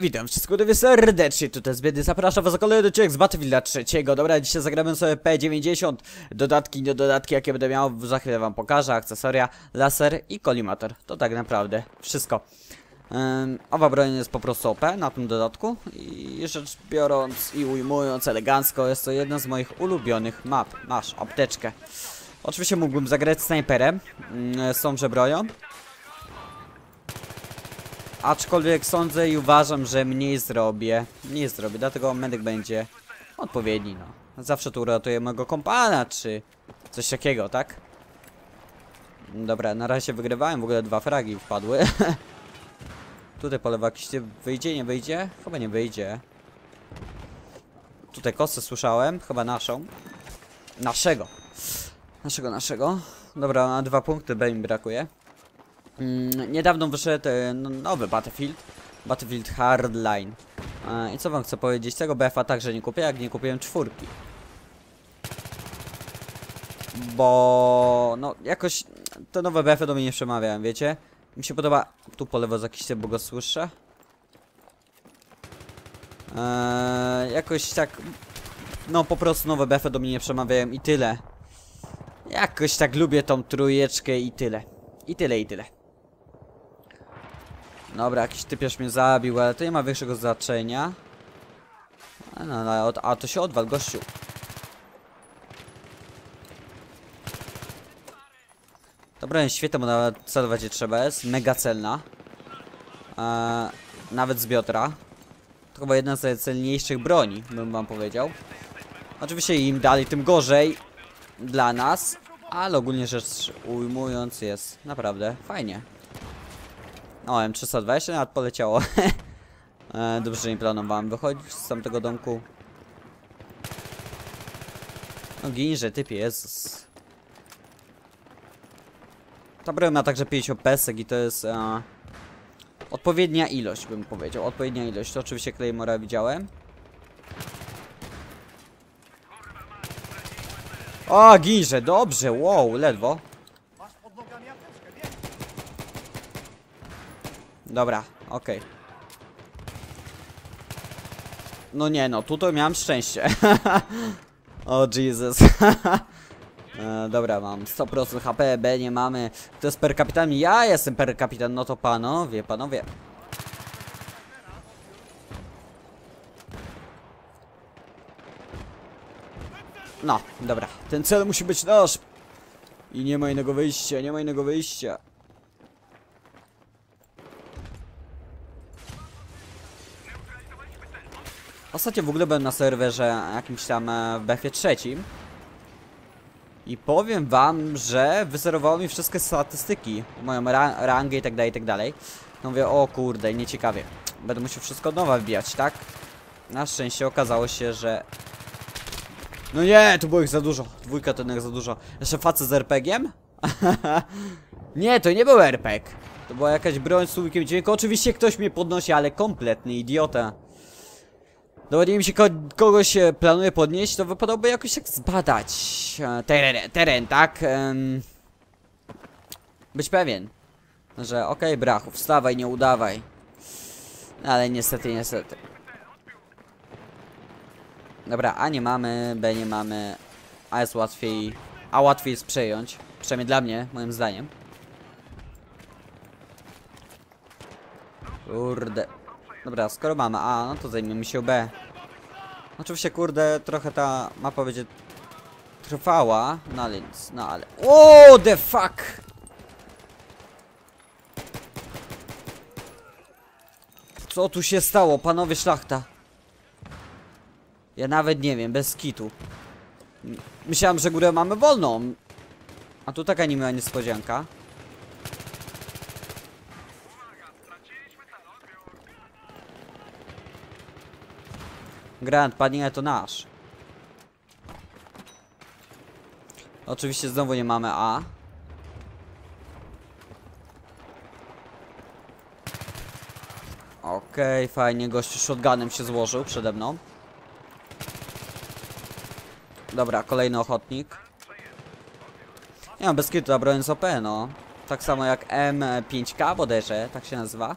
Witam wszystkich ludzie serdecznie, tutaj jest Biedy, zapraszam was za kolejny odcinek z Battlefielda 3. Dobra, dzisiaj zagramy sobie P90, dodatki, nie dodatki, jakie będę miał, za chwilę wam pokażę, akcesoria, laser i kolimator. To tak naprawdę wszystko. Um, owa broń jest po prostu OP na tym dodatku i rzecz biorąc i ujmując elegancko, jest to jedna z moich ulubionych map. Masz apteczkę. Oczywiście mógłbym zagrać snajperem mm, z tąże bronią, Aczkolwiek sądzę i uważam, że mniej zrobię. Mniej zrobię, dlatego medyk będzie odpowiedni, no. Zawsze tu uratuje mojego kompana, czy coś takiego, tak? Dobra, na razie wygrywałem, w ogóle dwa fragi wpadły. Tutaj po lewo jakiś wyjdzie, nie wyjdzie? Chyba nie wyjdzie. Tutaj kosę słyszałem, chyba naszą. Naszego. Naszego, naszego. Dobra, na dwa punkty B mi brakuje. Mm, niedawno wyszedł e, no, nowy Battlefield. Battlefield Hardline. E, I co wam chcę powiedzieć? Tego BF-a także nie kupię, jak nie kupiłem czwórki. Bo no jakoś te nowe BF-y do mnie nie przemawiają, wiecie? Mi się podoba. Tu po lewo jakiś bo go słyszę. Eee, jakoś tak. No po prostu nowe BF-y do mnie nie przemawiają i tyle. Jakoś tak lubię tą trójeczkę i tyle. I tyle, i tyle. Dobra, jakiś typiarz mnie zabił, ale to nie ma większego znaczenia. A, no, no, a to się odwal, gościu. Dobra, świetna, bo nawet celować nie trzeba jest. Mega celna. Eee, nawet z biotra. To chyba jedna z najcelniejszych broni, bym wam powiedział. Oczywiście im dalej, tym gorzej dla nas. Ale ogólnie rzecz ujmując jest naprawdę fajnie. O, M320 nawet poleciało. e, dobrze, że nie planowałem wychodzić z tamtego domku. No ginże, typie, Jezus. Ta broń ma także 50 pesek i to jest e, odpowiednia ilość, bym powiedział. Odpowiednia ilość. To oczywiście Claymora widziałem. O, ginże, dobrze, wow, ledwo. Dobra, okej. Okay. No nie no, tutaj miałem szczęście. o Jesus. e, dobra, mam 100% HP, B nie mamy. To jest per kapitan, ja jestem per kapitan, no to panowie, panowie. No, dobra, ten cel musi być nasz. I nie ma innego wyjścia, nie ma innego wyjścia. Ostatnio w ogóle byłem na serwerze jakimś tam e, w BF trzecim. I powiem wam, że wyzerowało mi wszystkie statystyki. Moją ra rangę i tak dalej, i tak dalej. No mówię, o kurde, nieciekawie. Będę musiał wszystko od nowa wbijać, tak? Na szczęście okazało się, że... No nie, tu było ich za dużo. Dwójka to jednak za dużo. Jeszcze facet z RPG-iem? nie, to nie był RPG. To była jakaś broń z słowikiem dźwięku. Oczywiście ktoś mnie podnosi, ale kompletny idiota. Mi się ko kogoś e, planuje podnieść, to wypadałoby jakoś tak zbadać e, teren, teren tak? Być pewien, że okej, okay, brachu, wstawaj, nie udawaj. Ale niestety, niestety. Dobra, A nie mamy, B nie mamy, A jest łatwiej, A łatwiej jest przejąć. Przynajmniej dla mnie, moim zdaniem. Kurde. Dobra, skoro mamy A, no to zajmiemy się B. Oczywiście, kurde, trochę ta mapa będzie trwała, no ale nic, no ale... O, the fuck! Co tu się stało, panowie szlachta? Ja nawet nie wiem, bez kitu. Myślałem, że górę mamy wolną. A tu taka niemiła niespodzianka. Grant, padnie to nasz. Oczywiście znowu nie mamy A. Okej, okay, fajnie, gościu shotgunem się złożył przede mną. Dobra, kolejny ochotnik. Nie mam bez kitu, broń jest OP, no. Tak samo jak M5K bodajże, tak się nazywa.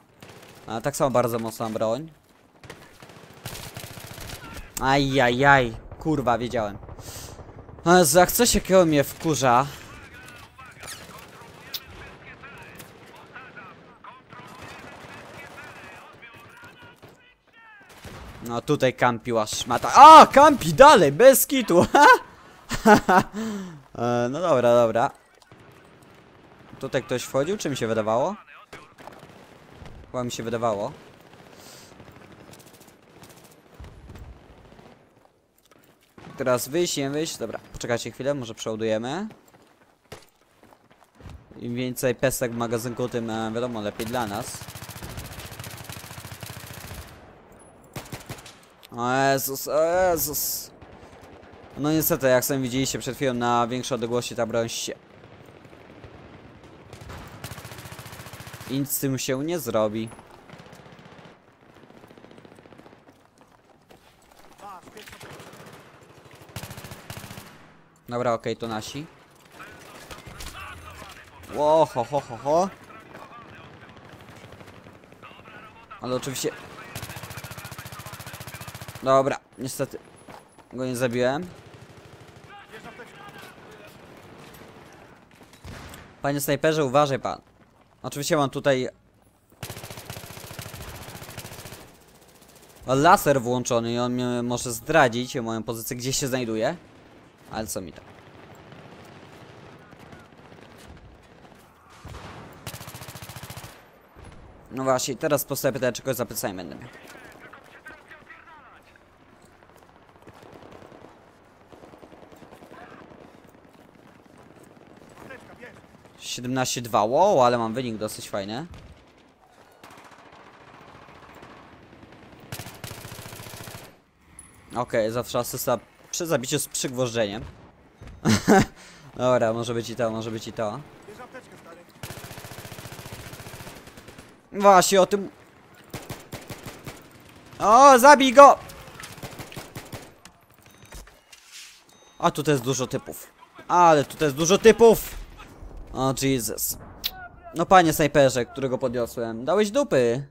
A, tak samo bardzo mocna broń. Ajajaj, kurwa, wiedziałem. O Jezu, jak coś jakiego mnie wkurza. No tutaj kampiła szmata. A, kampi dalej, bez kitu. ha! e, no dobra, dobra. Tutaj ktoś wchodził, czy mi się wydawało? Chyba mi się wydawało. Teraz wyjść, nie wyjść. Dobra, poczekajcie chwilę, może przeładujemy. Im więcej pesek w magazynku, tym e, wiadomo, lepiej dla nas. O Jezus, o Jezus. No niestety, jak sami widzieliście przed chwilą, na większej odległości ta broń się... I nic z tym się nie zrobi. Dobra, okej, to nasi. Ło, ho, ho, ho, ho. Ale oczywiście... Dobra, niestety. Go nie zabiłem. Panie snajperze, uważaj pan. Oczywiście mam tutaj... Laser włączony i on mnie może zdradzić moją pozycję, gdzie się znajduje. Ale co mi to? No właśnie, teraz postawię pytać, czego zapytać będę miał. Siedemnaście dwa, wow, ale mam wynik dosyć fajny. Okej, zawsze asysta przy zabiciu z przygwożdżeniem. Dobra, może być i to, może być i to. Właśnie o tym... O, zabij go! A tutaj jest dużo typów. Ale tutaj jest dużo typów! O, Jesus. No panie snajperze, którego podniosłem, dałeś dupy.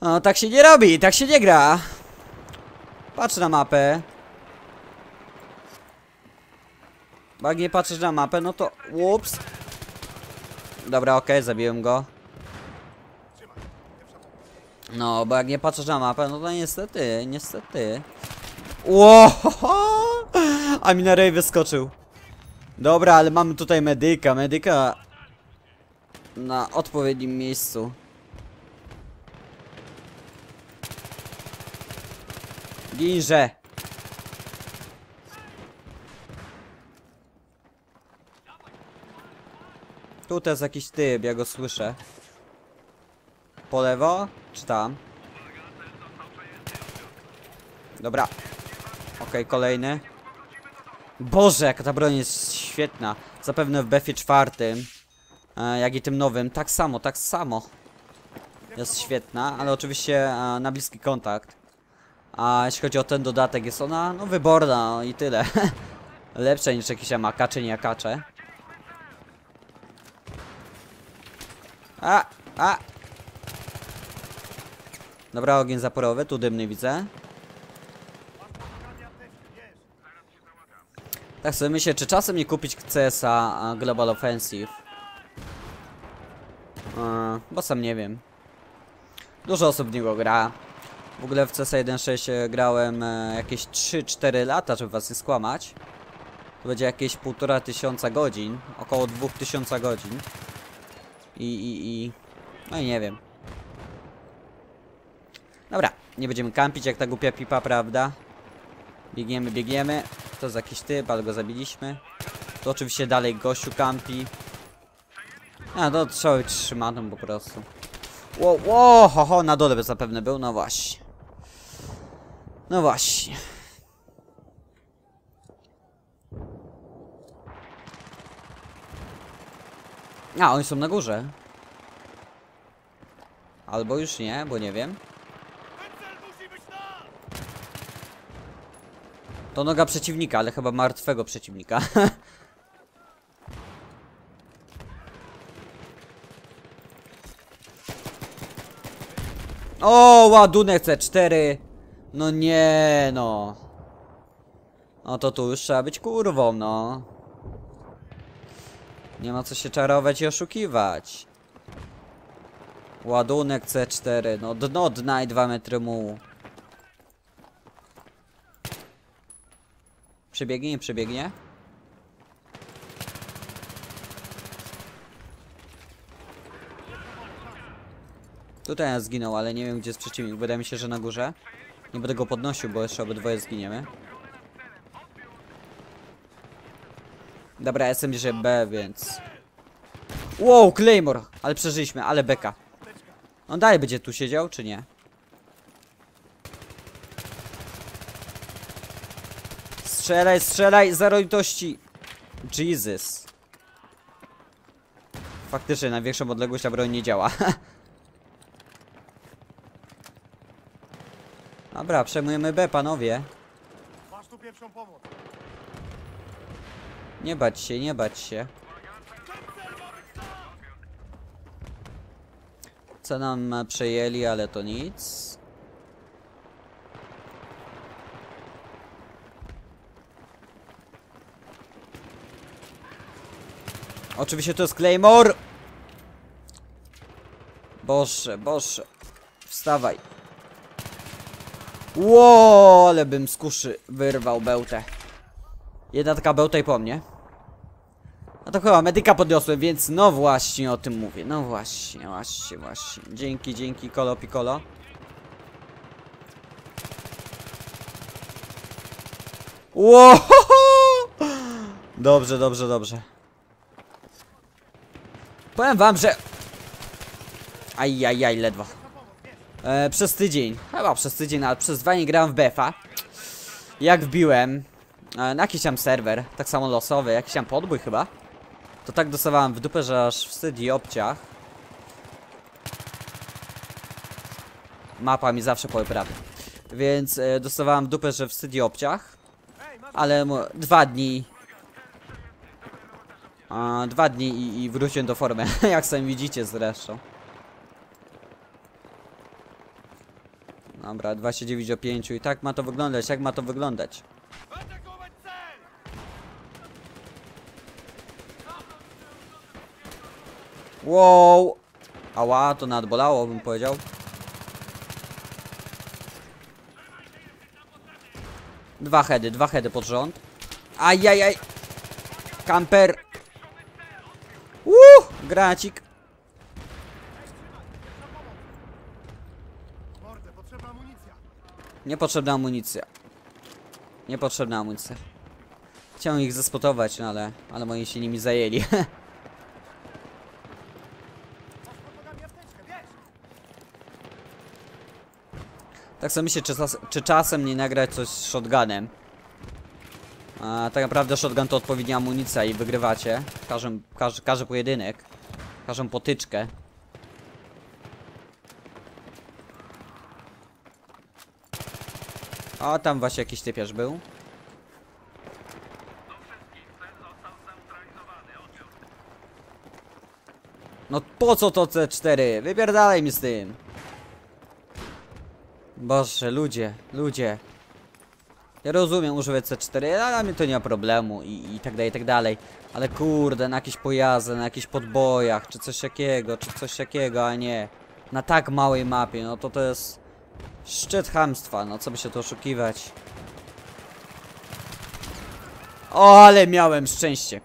O, tak się nie robi, tak się nie gra. Patrz na mapę. Bo jak nie patrzysz na mapę, no to... Ups. Dobra, okej, okay, zabiłem go. No, bo jak nie patrzysz na mapę, no to niestety, niestety. Ło! A mi na rej wyskoczył. Dobra, ale mamy tutaj medyka, medyka na odpowiednim miejscu. Ginże. Tutaj jest jakiś typ, ja go słyszę. Po lewo? Czy tam? Dobra. Okej, okay, kolejny. Boże, jaka ta broń jest świetna. Zapewne w BF czwartym, e, jak i tym nowym. Tak samo, tak samo. Jest świetna, ale oczywiście e, na bliski kontakt. A jeśli chodzi o ten dodatek, jest ona no wyborna no, i tyle. Lepsza niż jakieś amakacze, nie akacze. A, a. Dobra, ogień zaporowy, tu dymny widzę. Tak sobie myślę, czy czasem nie kupić CS-a Global Offensive? Yy, bo sam nie wiem. Dużo osób w niego gra. W ogóle w CS 1.6 grałem e, jakieś 3-4 lata, żeby was nie skłamać. To będzie jakieś półtora tysiąca godzin. Około 2000 godzin. I, i, i... No i nie wiem. Dobra, nie będziemy kampić jak ta głupia pipa, prawda? Biegniemy, biegniemy. To jest jakiś typ, ale go zabiliśmy. To oczywiście dalej gościu kampi. A, to trzeba być trzymaną po prostu. Ło, ło, ho, ho, na dole by zapewne był, no właśnie. No właśnie. A, oni są na górze. Albo już nie, bo nie wiem. To noga przeciwnika, ale chyba martwego przeciwnika. o, ładunek C4. No nie no. No to tu już trzeba być kurwą, no. Nie ma co się czarować i oszukiwać. Ładunek C4, no dno dna i 2 metry mułu. Przebiegnie, nie przebiegnie? Tutaj ja zginął, ale nie wiem gdzie jest przeciwnik. Wydaje mi się, że na górze. Nie będę go podnosił, bo jeszcze obydwoje zginiemy. Dobra, jestem bliżej B, więc... Wow, Claymore! Ale przeżyliśmy, ale beka. On dalej będzie tu siedział, czy nie? Strzelaj, strzelaj, zero litości! Jesus. Faktycznie, na większą odległość ta broń nie działa. Dobra, przejmujemy B, panowie. Masz tu pierwszą pomoc. Nie bać się, nie bać się. Co nam przejęli, ale to nic. Oczywiście to jest Claymore! Boże, boże. Wstawaj. Ło, ale bym z kuszy wyrwał bełtę. Jedna taka bełta i po mnie. No to chyba medyka podniosłem, więc no właśnie o tym mówię. No właśnie, właśnie, właśnie. Dzięki, dzięki, kolo piccolo. Ło! Dobrze, dobrze, dobrze. Powiem wam, że... Ajajaj, ledwo. E, przez tydzień, chyba przez tydzień, ale przez dwa nie grałem w BFA. Jak wbiłem e, na jakiś tam serwer, tak samo losowy, jakiś tam podbój chyba. To tak dostawałem w dupę, że aż wstyd i obciach. Mapa mi zawsze powie. Więc e, dostawałem w dupę, że wstyd i obciach. Ale dwa dni. Dwa dni i, i wróciłem do formy, jak sami widzicie zresztą. Dobra, 29 o 5 i tak ma to wyglądać, jak ma to wyglądać. Wow! Ała, to nadbolało, bym powiedział. Dwa heady, dwa heady pod rząd. Ajajaj! Kamper! Uuu! Gracik! Potrzebna amunicja. Niepotrzebna amunicja. Niepotrzebna amunicja. Chciałem ich zaspotować, no ale, ale moi się nimi zajęli. Tak sobie myślę, czy, czy czasem nie nagrać coś z shotgunem. A tak naprawdę shotgun to odpowiednia amunicja i wygrywacie. Każdy, każdy, każdy pojedynek. Każdą potyczkę. O, tam właśnie jakiś typiarz był. No po co to C4? Wypierdalaj mi z tym. Boże, ludzie, ludzie. Ja rozumiem, używać C4, ale mnie to nie ma problemu i, i tak dalej, i tak dalej. Ale kurde, na jakieś pojazdy, na jakichś podbojach, czy coś takiego, czy coś takiego, a nie. Na tak małej mapie, no to to jest szczyt hamstwa, no co by się tu oszukiwać. O, ale miałem szczęście.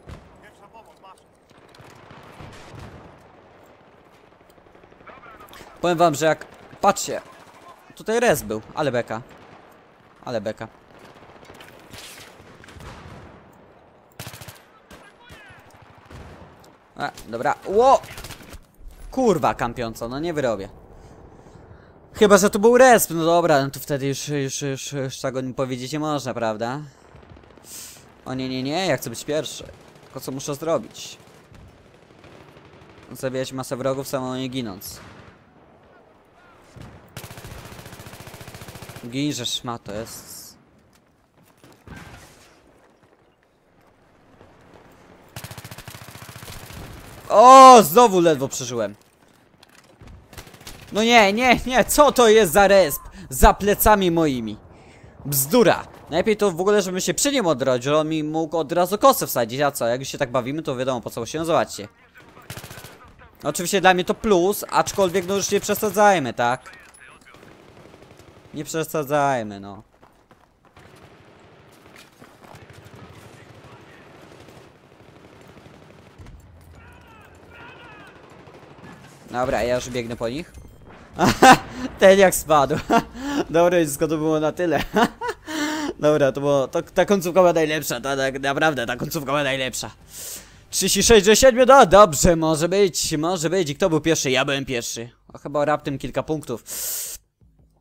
Powiem wam, że jak... Patrzcie. Tutaj res był, ale beka. Ale beka. A, dobra. Ło! Kurwa kampiąco, no nie wyrobię. Chyba, że to był resp, no dobra, no to wtedy już, już, już, już czego mi powiedzieć nie można, prawda? O nie, nie, nie, ja chcę być pierwszy. Tylko co muszę zrobić? Zabijać masę wrogów, samo nie ginąc. Gin, że szma to jest. O, znowu ledwo przeżyłem. No nie, nie, nie, co to jest za resp? za plecami moimi. Bzdura. Najlepiej to w ogóle, żebym się przy nim odrodził, on mi mógł od razu kosę wsadzić, a co, jak się tak bawimy, to wiadomo po co się, zobaczcie. Oczywiście dla mnie to plus, aczkolwiek no już nie przesadzajmy, tak? Nie przesadzajmy, no. Dobra, ja już biegnę po nich. Ten jak spadł. Dobra, wszystko to było na tyle. Dobra, to było. To, ta końcówka była najlepsza, ta, tak naprawdę ta końcówka była najlepsza. 36 do 7, no dobrze, może być, może być. I kto był pierwszy? Ja byłem pierwszy. A chyba raptem kilka punktów.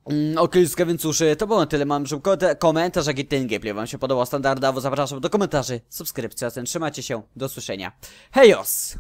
Mm, okay, więc cóż, to było na tyle. Mam żeby komentarz, jak i ten gameplay wam się podobał standardowo. Zapraszam do komentarzy, subskrypcji, a ten trzymajcie się. Do usłyszenia. Hejos!